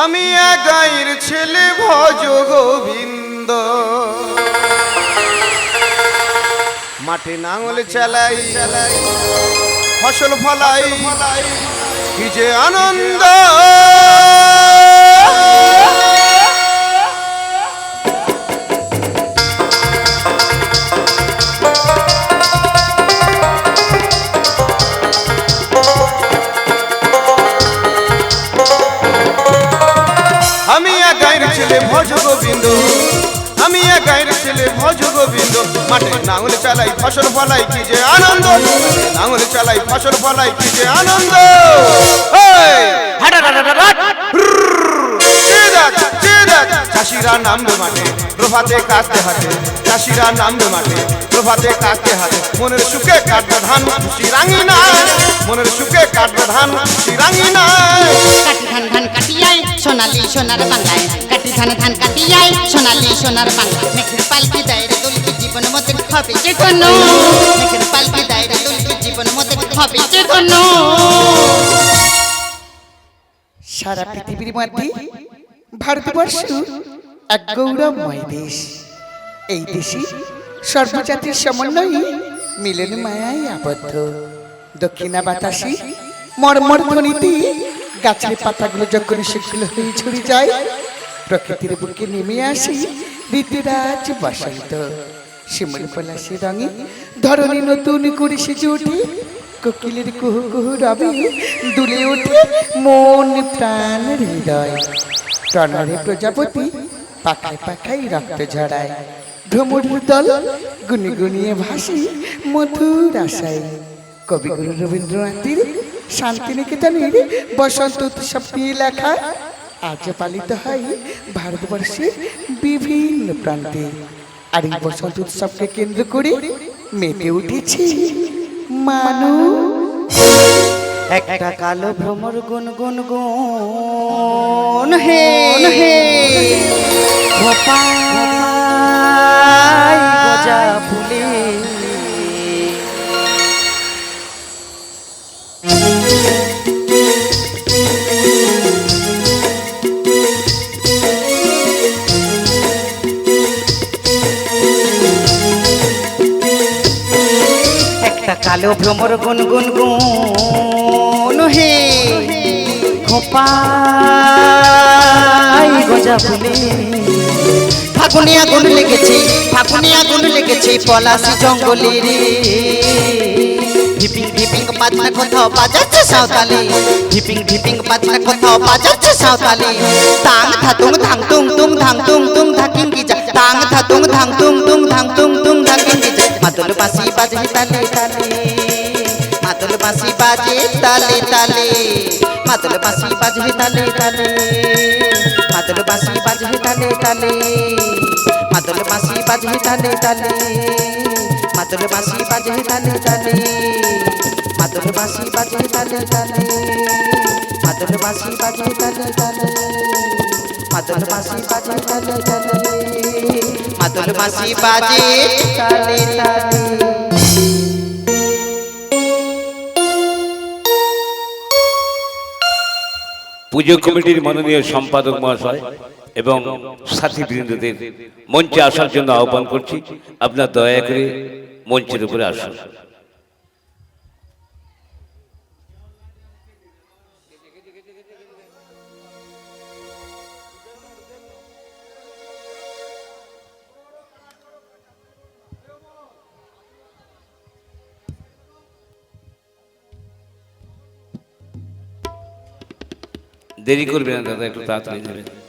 আমি একাইর ছেলে ভজ গোবিন্দ মাঠে নাঙল চালাই ফসল ফলাই কি যে আনন্দ। ছেলে ভজ গোবিন্দ। আমি এক গায়ের ছেলে ভজ গোবিন্দ। মাঠে নাঙল চালাই, ফসল ফলাই, কি যে আনন্দ। নাঙল চালাই, ফসল ফলাই, কি যে আনন্দ। চাষিরা নামবে মাঠে, প্রভাতে কাস্তে হাতে। চাষিরা নামবে মাঠে, প্রভাতে কাস্তে হাতে। মনের সুখে কাটবে ধান, খুশি রাঙি মনের সুখে কাটবে ধান নাই। কাটি ধান ধান কাটিয়াই, সোনালি সোনার বাংলায়। কাটি ধান ধান কাটিয়াই, সোনালি সোনার বাংলা মেঘের পালকি দায়রে দুলকি, জীবন মতে হবে যে কোনো মেঘের পালকি দায়রে দুলকি, জীবন মতে হবে যে কোনো সারা পৃথিবীর মধ্যে ভারতবর্ষ এক গৌরবময় দেশ। এই দেশে সর্বজাতির সমন্বয়ে মিলন মায়ায় আবদ্ধ। দক্ষিণা বাতাসি মর্মর ধ্বনিতে গাছের পাতাগুলো যখন সেগুলো হয়ে ঝরে যায় প্রকৃতির বুকে নেমে আসি ঋতুরাজ বসন্ত। শিমুল পলাশি রঙে ধরনী নতুন করে সেজে ওঠে কোকিলের কুহু কুহু রবে দুলে উঠে মন প্রাণ হৃদয়। প্রণরে প্রজাপতি পাখায় পাখায় রক্ত ঝরায়। ভ্রমণের দল গুনগুনিয়ে ভাসি মধুর আশায়। কবিগুরু রবীন্দ্রনাথের শান্তিনিকেতনের বসন্ত উৎসব নিয়ে লেখা। আজ পালিত হয় ভারতবর্ষের বিভিন্ন প্রান্তে। আর এই বসন্ত উৎসবকে কেন্দ্র করে মেতে উঠেছি মানুষ। একটা কালো ভ্রমর গুন গুন গুন হে। হে। গোপাল গজা ফুলে একটা কালো ভ্রমর গুন গুন গুন হে। খোপাই গোজা ফুলে। ফাগুনি আগুন লেগেছে, ফাগুনি আগুন লেগেছে, পলাশি জঙ্গলে রে। ধিপিং ধিপিং বাজনা কোথাও বাজাচ্ছে সাঁওতালি। ধিপিং ধিপিং বাজনা কোথাও বাজাচ্ছে সাঁওতালি। তাং থাতুং ধাং তুং তুং ধাং তুং তুং ধাকিং গিজা তাং থাতুং ধাং তুং তুং ধাং তুং তুং ধাকিং গিজা মাদল বাসি বাজে তালে তালে, মাদল বাসি বাজে তালে তালে, মাদল বাসি বাজে তালে তালে, মাদল বাসি বাজে তালে তালে, মাদল বাসি বাজে তালে তালে, মাদল বাসি বাজে তালে তালে। তালে তালে। মাদল তালে তালে। মাদল তালে তালে। মাদল তালে তালে। পুজো কমিটির মাননীয় সম্পাদক মহাশয় এবং সাথীবৃন্দদের মঞ্চে আসার জন্য আহ্বান করছি। আপনার দয়া করে মঞ্চের উপরে আসুন। দেরি করবে না দাদা একটু তাড়াতাড়ি যাবেন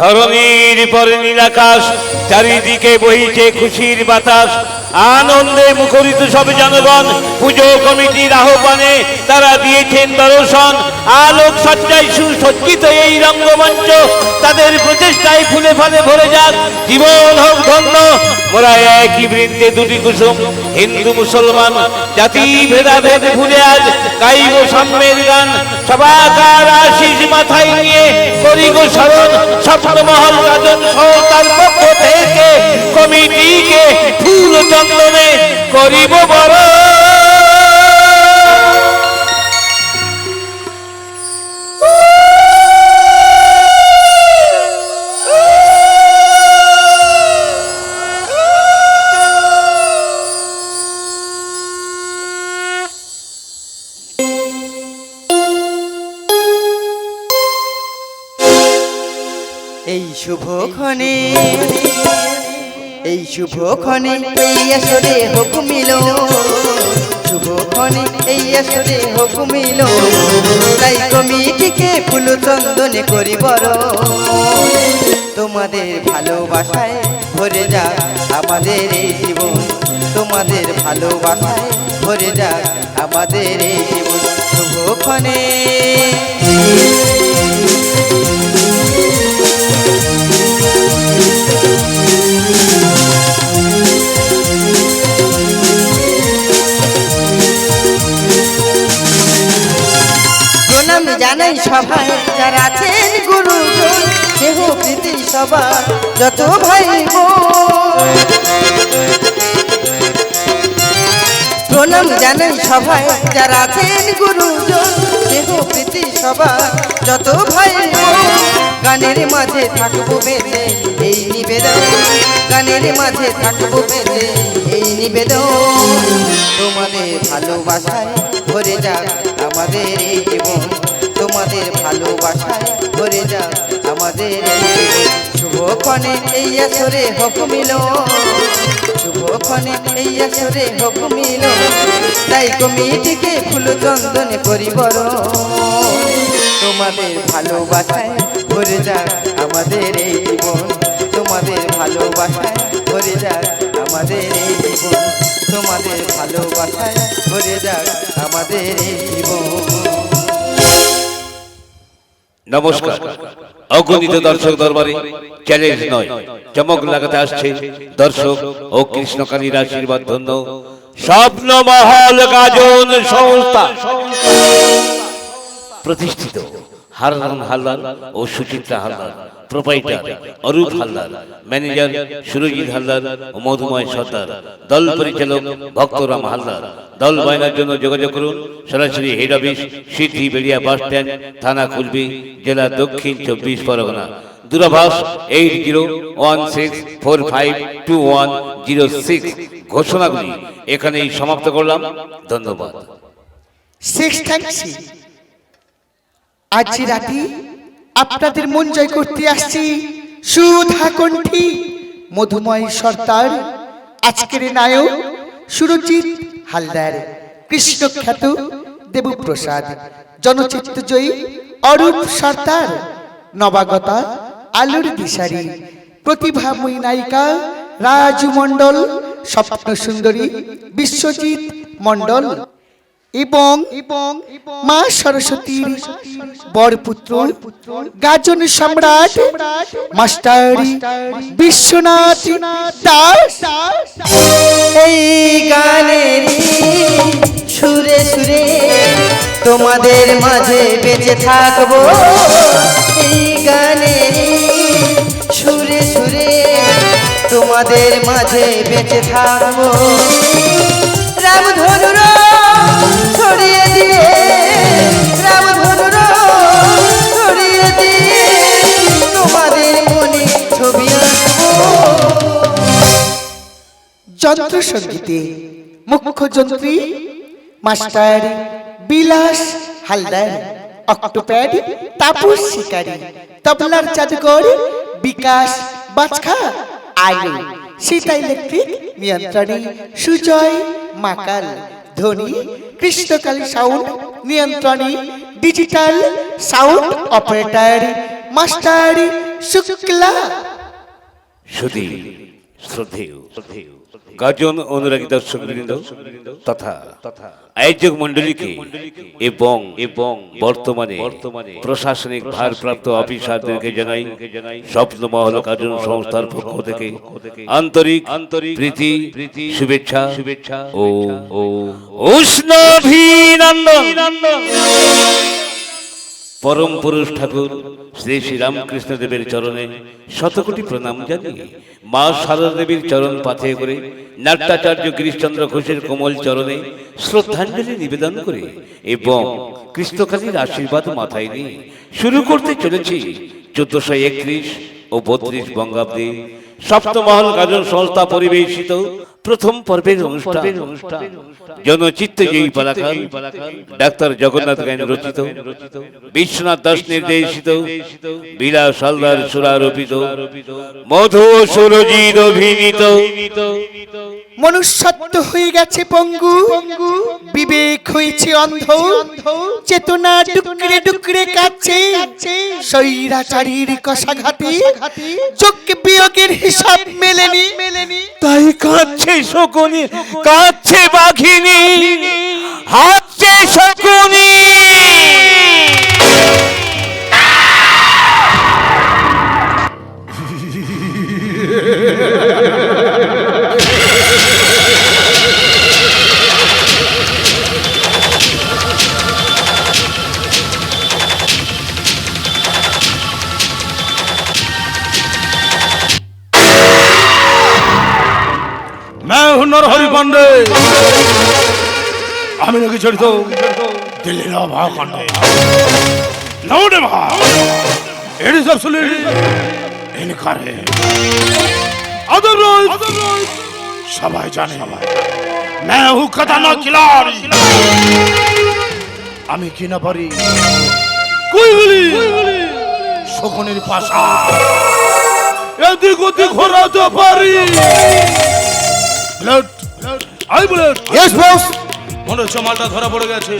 ধরণীর পরে নীলাকাশ, চারিদিকে বহিছে খুশির বাতাস। আনন্দে মুখরিত সব জনগণ, পুজো কমিটির আহ্বানে তারা দিয়েছেন দর্শন। আলোক সজ্জায় সুসজ্জিত এই রঙ্গমঞ্চ, তাদের প্রচেষ্টায় ফুলে ফালে ভরে যাক জীবন হোক ধন্য। মোরা একই বৃন্দে দুটি কুসুম, হিন্দু, মুসলমান, জাতি, ভেদাভেদ ভুলে আজ গাইব সাম্যের গান। সবাকার আশিস মাথায় নিয়ে করি গো স্মরণ সপ্তমহল রাজন তার পক্ষ থেকে কমিটিকে ফুল চন্দনে করিব বড় এই শুভক্ষণে এই শুভক্ষণে এই আসরে হোক মিল। শুভক্ষণে এই আসরে হোক মিল। তাই কমিটিকে ফুল চন্দনে করি বড়। তোমাদের ভালোবাসায় ভরে যাক আমাদের এই জীবন। তোমাদের ভালোবাসায় ভরে যাক আমাদের এই জীবন। শুভক্ষণে জানাই সবাই, যারা আছেন গুরু কেহ প্রীতি সবার, যত ভাই। প্রণাম জানাই সবাই, যারা আছেন গুরুজন কেহ প্রীতি সবার, যত ভাই। গানের মাঝে থাকব বেঁধে, এই নিবেদন গানের মাঝে থাকব বেঁধে, এই নিবেদন তোমাদের ভালোবাসায় ভরে যাক আমাদের এই জীবন তোমাদের ভালোবাসায় ভরে যাক আমাদের শুভক্ষণে এই আসরে হোক মিল শুভক্ষণে এই আসরে হোক মিল তাই কমিটিকে ফুল চন্দনে পরিবর তোমাদের ভালোবাসায় ভরে যাক আমাদের এই জীবন। তোমাদের ভালোবাসায় ভরে যাক আমাদের এই জীবন। তোমাদের ভালোবাসায় ভরে যাক আমাদের এই জীবন। নমস্কার। অগণিত দর্শক দরবারে চ্যালেঞ্জ নয়, চমক লাগাতে আসছে দর্শক ও কৃষ্ণকালীর আশীর্বাদ ধন্য স্বপ্ন মহল গাজন সংস্থা। প্রতিষ্ঠিত হারলাল হালদার ও সুচিত্রা হালদার। প্রোপাইটার অরূপ হালদার, ম্যানেজার সুরজিৎ হালদার ও মধুময় সর্দার। দল পরিচালক ভক্তরাম হালদার। দল বায়নার জন্য যোগাযোগ করুন। সরাসরি হেড অফিস সিদ্ধি বেড়িয়া বাস স্ট্যান্ড থানা খুলবি, জেলা দক্ষিণ চব্বিশ Pargana. দূরভাষ eight zero one six four five two one zero six ঘোষণাগুলি এখানেই সমাপ্ত করলাম। ধন্যবাদ। সিক্স থ্যাংকসি আজ রাতে আপনাদের মন জয় করতে আসছি। সুধা কণ্ঠী, মধুময় সর্দার, আজকের নায়ক সুরজিৎ হালদার, কৃষ্ণ খ্যাত দেবপ্রসাদ জনচিত্তজয়ী অরূপ সর্দার, নবাগতা আলুর দিশারি, প্রতিভাময়ী নায়িকা রাজু মণ্ডল স্বপ্ন সুন্দরী বিশ্বজিৎ মণ্ডল। এবং মা সরস্বতীর বরপুত্র গাজন সম্রাট মাস্টার বিশ্বনাথ দাস। এই গানের সুরে সুরে তোমাদের মাঝে বেঁচে থাকব। এই গানের সুরে সুরে তোমাদের মাঝে বেঁচে থাকব। রামধনুর যন্ত্র সঙ্গীতে মুখ্য যন্ত্রী, মাস্টার বিলাস হালদার, অক্টোপ্যাড তাপস শিকারী, তবলার বিকাশ বাচখা আলু সীতা ইলেকট্রিক নিয়ন্ত্রণী সুজয় মাকাল। ধনী Krishnakali sound নিয়ন্ত্রণী digital sound operator master Shukla. শুধু শ্রদ্ধেয় শ্রদ্ধেয়। গাজন অনুরাগী দর্শক বৃন্দ তথা আয়োজক মন্ডলীকে এবং এবং বর্তমানে বর্তমানে প্রশাসনিক ভারপ্রাপ্ত অফিসারদেরকে জানাই স্বপ্ন মহল কার্জন সংস্থার পক্ষ থেকে আন্তরিক আন্তরিক প্রীতি প্রীতি শুভেচ্ছা শুভেচ্ছা ও ও উষ্ণ অভিনন্দন পরম পুরুষ ঠাকুর শ্রী শ্রী রামকৃষ্ণ দেবের চরণে শতকোটি প্রণাম জানিয়ে মা দেবীর চরণ পাথে করে নাট্যাচার্য গিরিশচন্দ্র ঘোষের কোমল চরণে শ্রদ্ধাঞ্জলি নিবেদন করে এবং কৃষ্ণকালীর আশীর্বাদ মাথায় নিয়ে শুরু করতে চলেছি চোদ্দশো একত্রিশ ও বত্রিশ বঙ্গাব্দে সপ্তমহল গাজন সংস্থা পরিবেশিত প্রথম পর্বের অনুষ্ঠান। জনচিত্ত জয়ী পালাকার ডাক্তার জগন্নাথ গায়ন রচিত বিশ্বনাথ দাস নির্দেশিত বিলাস হালদার সুরারোপিত মধু সুরজিৎ অভিনীত। মনুষ্যত্ব হয়ে গেছে পঙ্গু। বিবেক হয়েছে অন্ধ। চেতনা ডুকরে ডুকরে কাছে। স্বৈরাচারীর কষাঘাতে। চোখ বিয়োগের হিসাব মেলেনি। তাই কাঁদছে শকুনি কাঁদছে বাঘিনী হাতছে শকুনি। मैं हूं नरहरि पांडे আমি নাকি জড়িত দিল্লির ভাকাণ্ডে নৌডে ভা এডি সব শুনে ইনকারে আদারওয়াইজ সবাই জানে मैं हूं खतरनाक खिलाड़ी আমি কি না পারি কুইগুলি শকুনের পাশা এদিক ওদিক ঘোরাতে পারি Blood I blood yes boss মনে হচ্ছে মালটা ধরা পড়ে গেছে।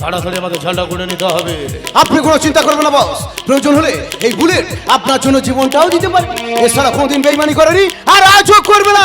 তাড়াতাড়ি আমাদের ঝালটা করে নিতে হবে। আপনি কোনো চিন্তা করবেন না বস প্রয়োজন হলে এই বুলেট আপনার জন্য জীবনটাও দিতে পারে এছাড়া কোনোদিন বেইমানি করেনি। আর আজও করবে না।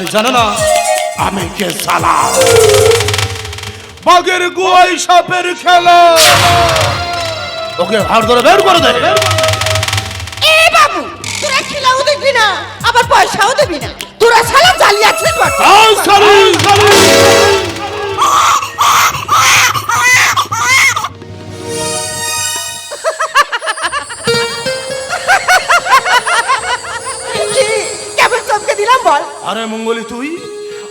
ও জানো না? আমি কে সালা? বাগের গুয়াই সাপের খেলা। ওকে হাড় ধরে বের করে দে। আরে মঙ্গলি তুই?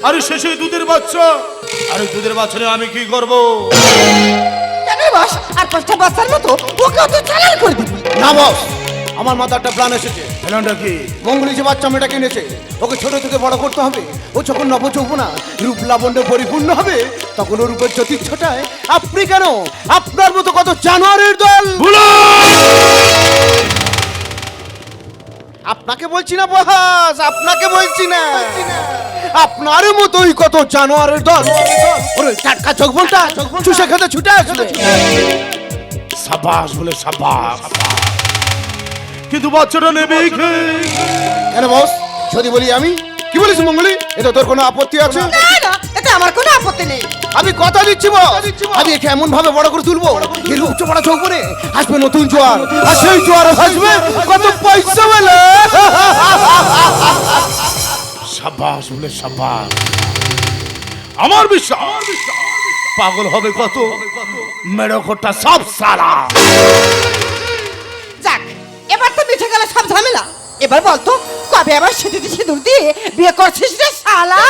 আরে শেষে দুধের বাচ্চা। আরে দুধের বাচ্চা আমি কি করব? কেন বস? আর পাঁচটা বাচ্চার মতো ওকে তো চালান করে দিবি। না বস আমার মাথায় একটা প্ল্যান এসেছে। প্ল্যানটা কি? মঙ্গলি যে বাচ্চা মেয়েটা কিনেছে ওকে ছোট থেকে বড় করতে হবে। ও যখন নবযৌবনা রূপ লাবণ্যে পরিপূর্ণ হবে তখন ওর রূপের জ্যোতিচ্ছটায় আপনি কেন আপনার মতো কত জানোয়ারের দল? আপনাকে বলছি না বহাস আপনাকে বলছি না। আপনার মতোই কত জানোয়ারের দল। ওরে টাটকা চোখ বলটা। চুষে খেতে ছুটে আসবে। সাবাস বলে সাবাস। কিন্তু বাচ্চাটা নেবেই খেয়ে কেন বস যদি বলি আমি কি বলিস মঙ্গলি? এটা তোর কোনো আপত্তি আছে? না আমার কোনো আপত্তি নেই। আমি কথা দিচ্ছি বস। আমি একে এমন ভাবে বড় করে তুলবো এর উচ্চ পড়া চৌকনে আসবে নতুন জোয়ার। আর সেই জোয়ারে আসবে কত পয়সা মেলে সাবাস বলে সাবাস আমার বিশ্বাস পাগল হবে কত? মেরকটা সব সারা। যাক এবার তো মিঠে গেল সব ঝামেলা। এবার বলতো কবে আবার সেদিন সিঁদুর দিয়ে বিয়ে করছিস রে শালা?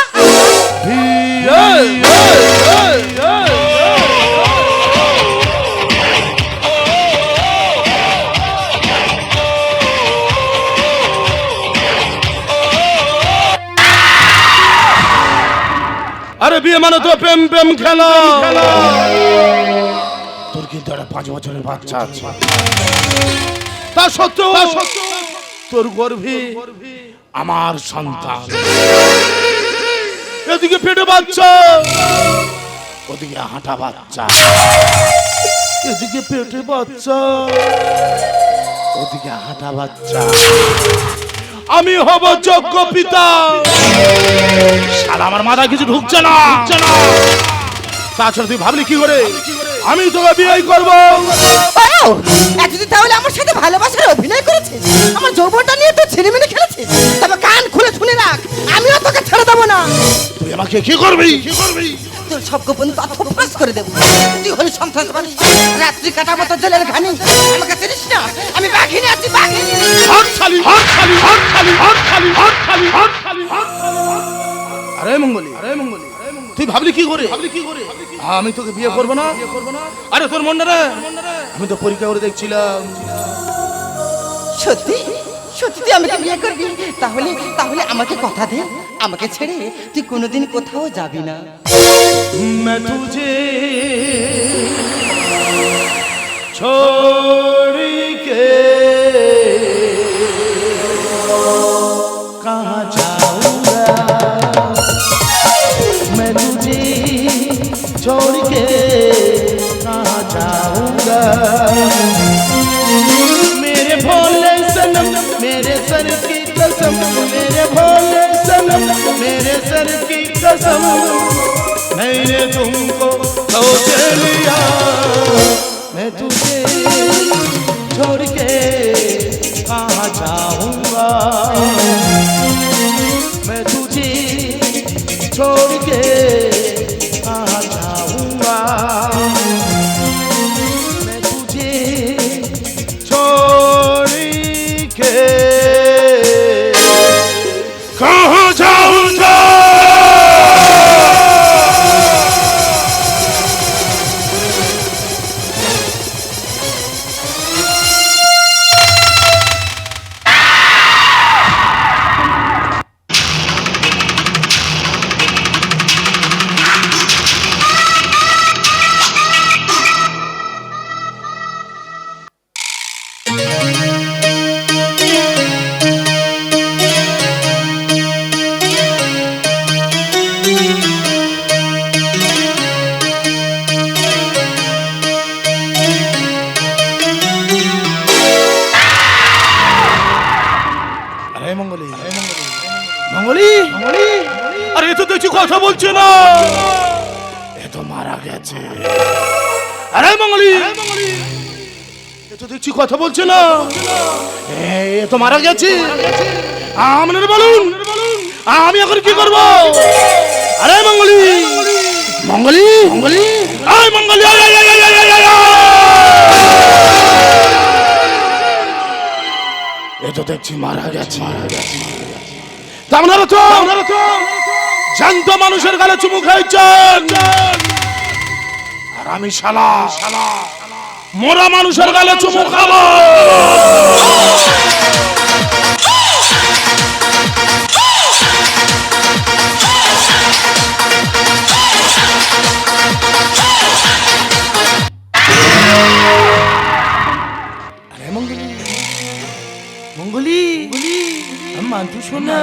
আরে বিয়ে মানে তো প্রেম প্রেম খেলা। তোর কিন্তু একটা পাঁচ বছরের বাচ্চা আছে। তা সত্য তা সত্ত্বেও তোর গর্ভে আমার সন্তান। এদিকে পেটে বাচ্চা, ওদিকে হাঁটা বাচ্চা। এদিকে পেটে বাচ্চা, ওদিকে হাঁটা বাচ্চা। আমি হব যোগ্য পিতা। শালা, আমার মাথা কিছু ঢুকছে না। ঢুকছে না তাছাড়া তুই ভাবলি কি করে? আমি তোকে বিয়ে করব। ও, এতদিন তাহলে আমার সাথে ভালোবাসার অভিনয় করেছিস আমার যৌবনটা নিয়ে তো ছেলেমেলে খেলেছিস তবে কান খুলে শুনে রাখ আমিও তোকে ছেড়ে দেবো না। তুই আমাকে কি করবি? কি করবি? তোর সব গোপন তথ্য প্রকাশ করে দেবো। তুই হলি সন্ত্রাসবাদী রাত্রি কাটাবো তোর জেলের ঘানি। আমাকে চিনিস না? আমি বাঘিনী আছি বাঘিনী। হাত খালি হাত খালি হাত খালি হাত খালি হাত খালি হাত খালি খালি আরে মঙ্গলি আরে মঙ্গলি। তুই ভাবলি কি করে ভাবলি কি করে আমি তোকে বিয়ে করবো না করবো না আরে তোর মন রে আমি তো পরীক্ষা করে দেখছিলাম সত্যি সত্যি তুই আমাকে বিয়ে করবি তাহলে তাহলে আমাকে কথা দে আমাকে ছেড়ে তুই কোনোদিন কোথাও যাবি না मैं तुझे छोड़ के सर की कसम मैंने तुमको सोच लिया। मैं तुझे छोड़ के कहाँ जाऊँगा? मैं तुझे আরে দেখছি কথা বলছে না। এ তো মারা গেছে। আরে মঙ্গলি এ তো দেখছি কথা বলছে না। এ তো মারা গেছে। আপনার বলুন, আমি এখন কি করব? আরে মঙ্গলি মঙ্গলি মঙ্গলি আয় মঙ্গলি এ তো দেখছি মারা গেছে। মারা গেছে আপনারা তো জ্যান্ত মানুষের গালে চুমু খাইছেন আর আমি শালা শালা মোরা মানুষের গালে চুমু খাব। মঙ্গলি মঙ্গলি মান্তু শোনা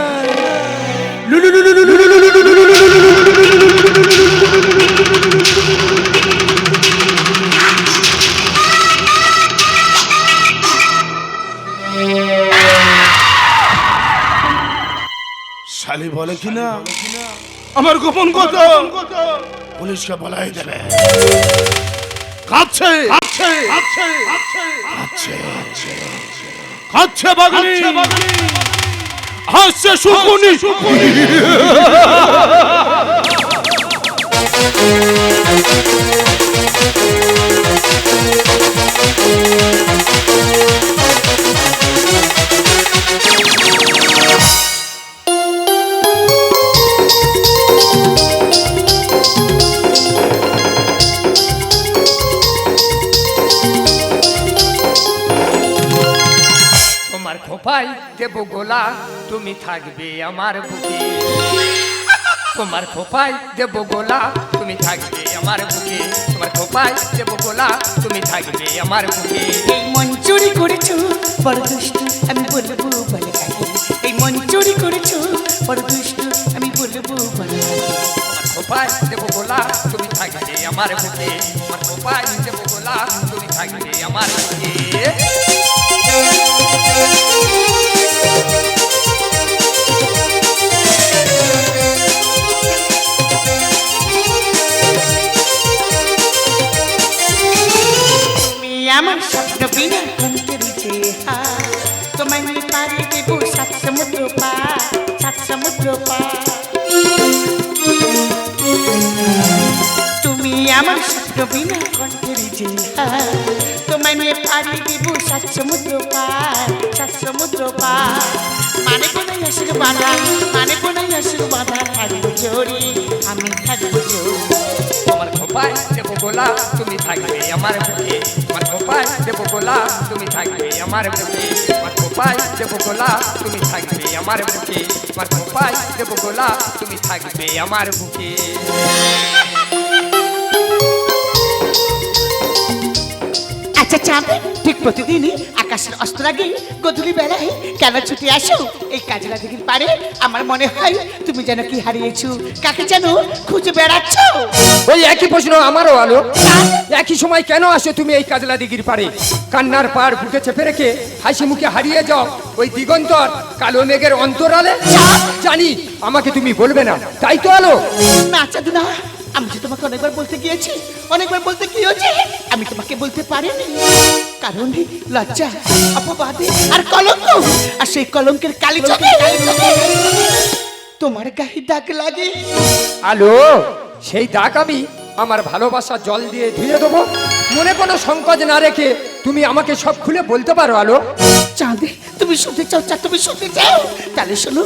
শালি বলে কিনা আমার গোপন কথা। পুলিশকে বলাই দেবে। কাচ্ছে কাচ্ছে কাচ্ছে কাচ্ছে কাচ্ছে বাগানি হাসছে শুকুনি শুকুনি খোপাই দেব গোলা তুমি থাকবে আমার বুকে। তোমার খোপায় দেব গোলা তুমি থাকবে আমার বুকে। তোমার খোপায় দেব গোলা তুমি থাকবে আমার বুকে। এই মন চুরি করেছ বড় দুষ্টু আমি বলব বলে এই মন চুরি করেছ বড় দুষ্টু আমি বলব বলে খোপায় দেব গোলা তুমি থাকবে আমার বুকে। তোমার খোপায় দেব গোলা তুমি থাকবে আমার বুকে। আমার স্বপ্ন বিনা কণ্ঠের যে হার তোমায় নিয়ে পাড়ি দেবো সাত সমুদ্র পার সাত সমুদ্র পার মানে কোনায় আসুক বাধা মানে কোনায় আসুক বাধা থাকব জোরে আমি থাকব জোরে তোমার খোপায় দেব গোলা তুমি থাকবে আমার বুকে তোমার খোপায় দেব গোলা তুমি থাকবে আমার বুকে তোমার খোপায় দেব গোলা তুমি থাকবে আমার বুকে তোমার খোপায় দেব গোলা তুমি থাকবে আমার বুকে আচ্ছা চাঁদ ঠিক প্রতিদিনই আকাশের অস্ত্র আগে গধূলি বেলায় কেন ছুটে আসো? এই কাজলা দিঘির পারে আমার মনে হয় তুমি যেন কি হারিয়েছো? কাকে যেন খুঁজে বেড়াচ্ছ? ওই একই প্রশ্ন আমারও আলো। একই সময় কেন আসো তুমি এই কাজলা দিঘির পারে কান্নার পার বুকে চেপে রেখে হাসি মুখে হারিয়ে যাও। ওই দিগন্তর কালো মেঘের অন্তরালে? জানি আমাকে তুমি বলবে না। তাই তো আলো। না চাঁদ না। আমি যে তোমাকে অনেকবার বলতে গিয়েছি অনেকবার বলতে গিয়েছি আমি তোমাকে বলতে পারিনি। কারণ লজ্জা অপবাদে আর কলঙ্ক আর সেই কলঙ্কের কালি চোখে তোমার গায়ে দাগ লাগে। আলো সেই দাগ আমি আমার ভালোবাসা জল দিয়ে ধুয়ে দেবো। মনে কোনো সংকোচ না রেখে তুমি আমাকে সব খুলে বলতে পারো আলো। চাঁদে তুমি শুনতে চাও, চা, তুমি শুনতে চাও? তাহলে শোনো,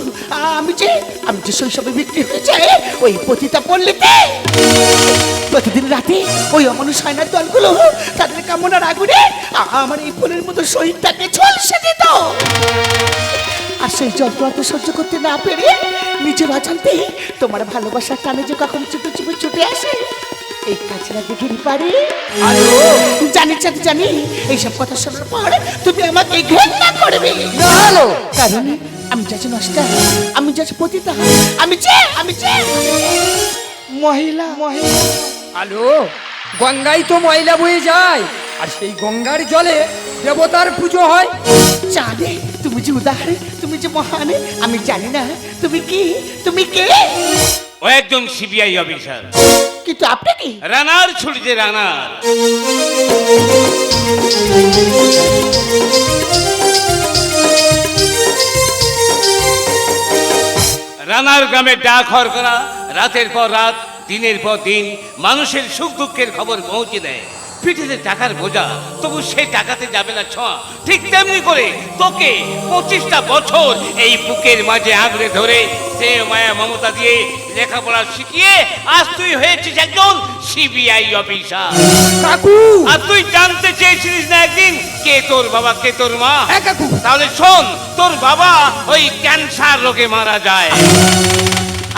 আমি যে আমি যে শৈশবে বিক্রি হয়ে যায় ওই পতিতা পল্লীতে। প্রতিদিন রাতে ওই অমানুষ হায়নার দলগুলো তাদের কামনার আগুনে আমার এই ফুলের মতো শহীদটাকে ঝলসে দিত। আর সেই যন্ত্রণা সহ্য করতে না পেরে নিজের অজান্তে তোমার ভালোবাসার টানে যে কখন চুপে চুপে ছুটে আসে এই কাছরা দিঘির পারে জানি জানি জানি এইসব কথা শোনার পর তুমি আমাকে ঘৃণা করবে। আলো কারণ আমি যাচ্ছি নষ্টা আমি যাচ্ছি পতিতা আমি যে আমি যে। মহিলা মহিলা। আলো গঙ্গায় তো ময়লা বয়ে যায় আর সেই গঙ্গার জলে দেবতার পুজো হয়। চাঁদে তুমি যে উদাহরণ তুমি যে মহান আমি জানি না তুমি কি তুমি কে? ও একজন সিবিআই অফিসার। কিন্তু আপনি কি? রানার ছুটিতে রানার। রানার গ্রামে ডাক হর করা, রাতের পর রাত, দিনের পর দিন, মানুষের সুখ দুঃখের খবর পৌঁছে দেয়। পিঠেতে টাকার বোঝা তবু সেই টাকাতে যাবে না ছোঁয়া। ঠিক তেমনি করে তোকে পঁচিশটা বছর এই বুকের মাঝে আঁকড়ে ধরে সে মায়া মমতা দিয়ে লেখাপড়া শিখিয়ে আজ তুই হয়েছিস একজন সিবিআই অফিসার কাকু! আর তুই জানতে চেয়েছিলিস না একদিন কে তোর বাবা কে তোর মা? হ্যাঁ কাকু। তাহলে শোন তোর বাবা ওই ক্যান্সার রোগে মারা যায়।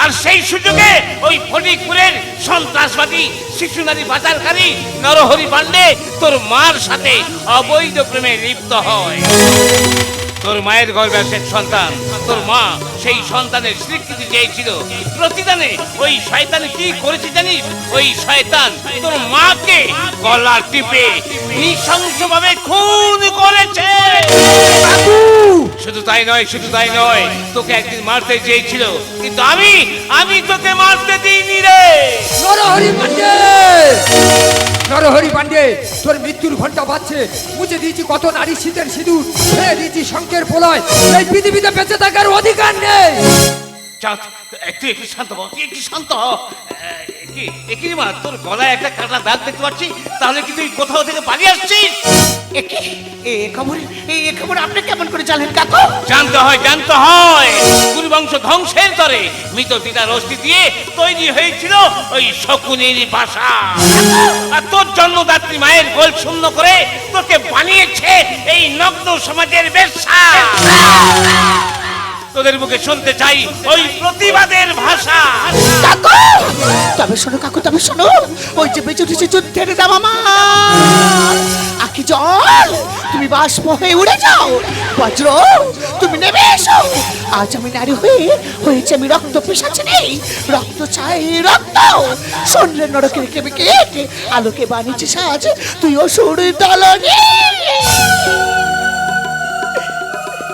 আর সেই সুযোগে ওই ফটিকপুরের সন্ত্রাসবাদী, শিশু নারী পাচারকারী নরহরি পান্ডে তোর মার সাথে অবৈধ প্রেমে লিপ্ত হয়। তোর মায়ের গর্বে শেষ সন্তান। তোর মা সেই সন্তানের স্বীকৃতি চেয়েছিল। প্রতিদানে ওই শয়তান কি করেছে জানিস? ওই শয়তান তোর মাকে গলা টিপে নৃশংসভাবে খুন করেছে। শুধু তাই নয় শুধু তাই নয় তোকে একদিন মারতে চেয়েছিল। কিন্তু আমি আমি তোকে মারতে দিইনি রে। নরহরি পান্ডে নরহরি পান্ডে তোর মৃত্যুর ঘণ্টা বাজছে। মুছে দিয়েছি কত নারী শীতের সিঁদুর দিয়েছি শঙ্কের পোলায় এই পৃথিবীতে বেঁচে থাকার অধিকার নেই। একটু একটু শান্ত হ একটু শান্ত হ। এ, কি? একই মা তোর গলায় একটা কাটা দাগ দেখতে পাচ্ছি? তাহলে কি তুই কোথাও থেকে পালিয়ে আসছিস? এ খবর এ খবর আপনি কেমন করে জানেন কাকু? জানতে হয় জানতে হয়। কুরুবংশ ধ্বংসের তরে মৃত পিতার অস্থি দিয়ে তৈরি হয়েছিল ওই শকুনের ভাষা আর তোর জন্মদাত্রী মায়ের গোল শূন্য করে তোকে বানিয়েছে এই নগ্ন সমাজের বেশ্যা! তোদের মুখে শুনতে চাই ওই প্রতিবাদের ভাষা। কাকু! তবে শোনো কাকু, তবে শোনো। ওই যে বেঁচে উঠেছে যুদ্ধের দামামা আখি জল, তুমি বাষ্প হয়ে উড়ে যাও। বজ্র, তুমি নেমে এসো। আজ আমি নারী হয়ে, হয়েছে আমি রক্ত পিসাচ্ছে নেই। রক্ত চাই রক্ত। শুনলে নরকের কেবে কেটে আলোকে বানিয়েছে সাজ। তুই অসুর দলনে।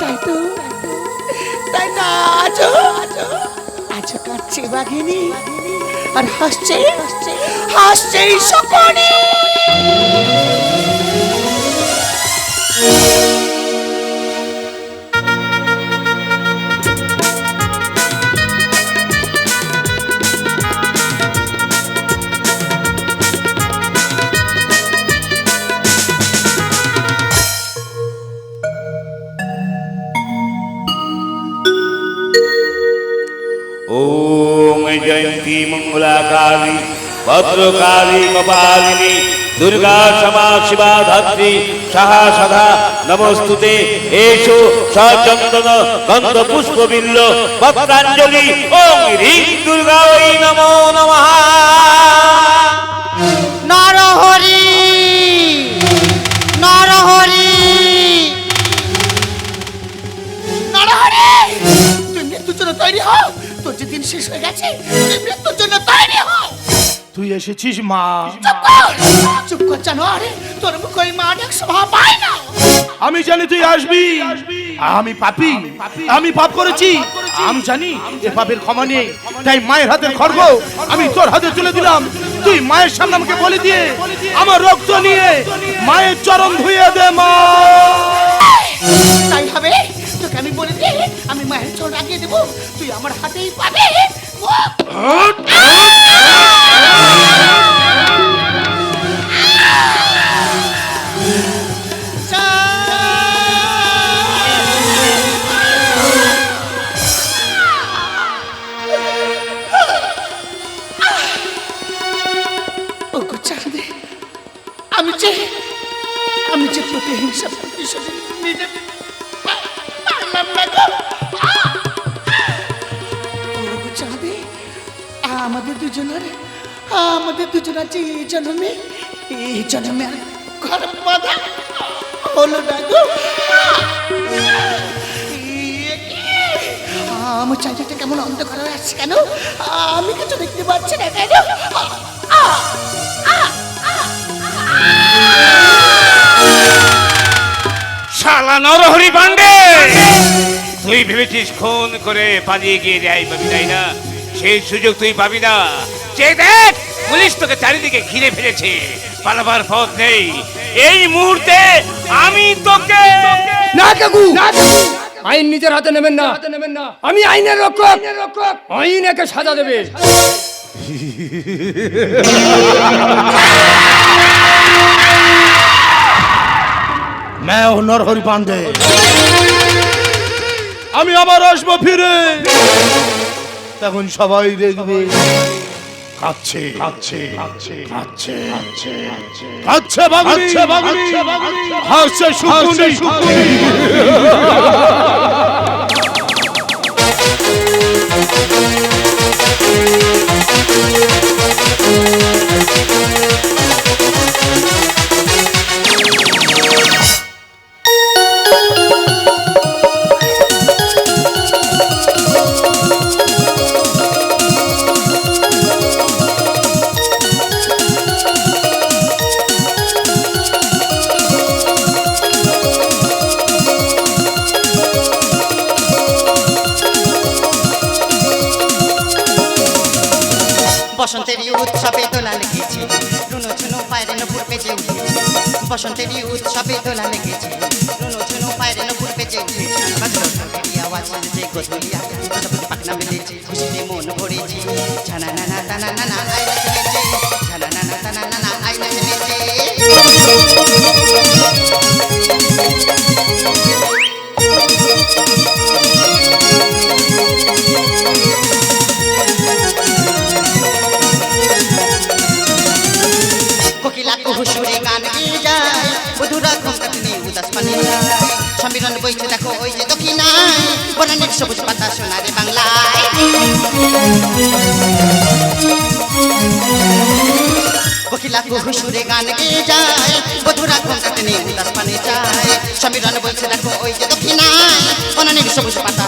তাই তো তাই না? আজও আজও কাটছে বাঘিনী। আর হাসছে হাসছে সকলে। জয়ন্তী ভদ্রকালী কপালিনী দুর্গা সমা শিবা ধাত্রী সাহা সদা নমস্তুতে এসো সচন্দন গন্ধ পুষ্প বিল্ল ভক্তাঞ্জলি ওম হ্রিং দুর্গা ওই নমো নমঃ। নরহরি নরহরি নরহরে! তুই মৃত্যুর জন্য তৈরি হও। দিন শেষ হয়ে গেছে তুই মৃত্যুর জন্য তৈরি হও তুই এসেছিস মা। চুপ কর চুপ কর জানোয়ারে তোর মুখ ওই মা ডাক শোভা পায় না। আমি জানি তুই আসবি। আমি পাপি আমি পাপ। করেছি। আমি জানি এ পাপের ক্ষমা নেই তাই মায়ের হাতে খড়গ। আমি তোর হাতে তুলে দিলাম। তুই মায়ের সামনে আমাকে বলে দিয়ে আমার রক্ত নিয়ে মায়ের চরণ ধুয়ে দে মা। তাই হবে? আমি বলে দিয়ে আমি মায়ের চোখ রাখিয়ে দেবো, তুই আমার হাতেই পাবে। আমি যে আমি যে প্রতিহিংসা প্রতিশোধ নিতে পারলাম না চাঁদে, আমাদের দুজনের আমাদের দুজনের যে এই জন্মে এই জন্মে ঘর হলো আমার চারিটা কেমন অন্ধকার হয়ে আসছে কেন? আমি কিছু দেখতে পাচ্ছি না কেন? শালা নরহরি পান্ডে তুই ভেবেছিস খুন করে পালিয়ে গিয়ে যাই পাবি তাই না? সেই সুযোগ তুই পাবি না। যে দেখ পুলিশ তোকে চারিদিকে ঘিরে ফেলেছে। পালাবার পথ নেই। এই মুহূর্তে আমি তোকে না কাকু! আইন নিজের হাতে নেবেন না। আমি আইনের রক্ষক। আইন একে সাজা দেবে। নরহরি পান্ডে আমি আবার আসব ফিরে। তখন সবাই দেখবে। কাচ্ছে কাচ্ছে কাচ্ছে কাচ্ছে কাচ্ছে কাচ্ছে কাচ্ছে কাচ্ছে বসন্তেরই উৎসবে দোলা লেগেছে। রুনো ঝুনো পায়রে নপুর পেজে উঠেছে। বসন্তেরই উৎসবে দোলা লেগেছে। রুনো ঝুনো পায়রে নপুর পেজে উঠেছে। আওয়াজ যে গধুলিয়া পাখনা মেলেছে খুশিতে মন ভরেছে। ছানা নানা টানা নানা চলেছে ছানা বইছে দেখো, ওই যে দক্ষিণায়, বনানের সবুজ পাতা সোনারে বাংলায়। কোকিলা কুহু সুরে গান গেয়ে যায়, বধুরা ঘন্টাতে নিয়ে উদাস পানে যায়। সমীরণ বলছে, দেখো, ওই যে দক্ষিণায় সবুজ পাতা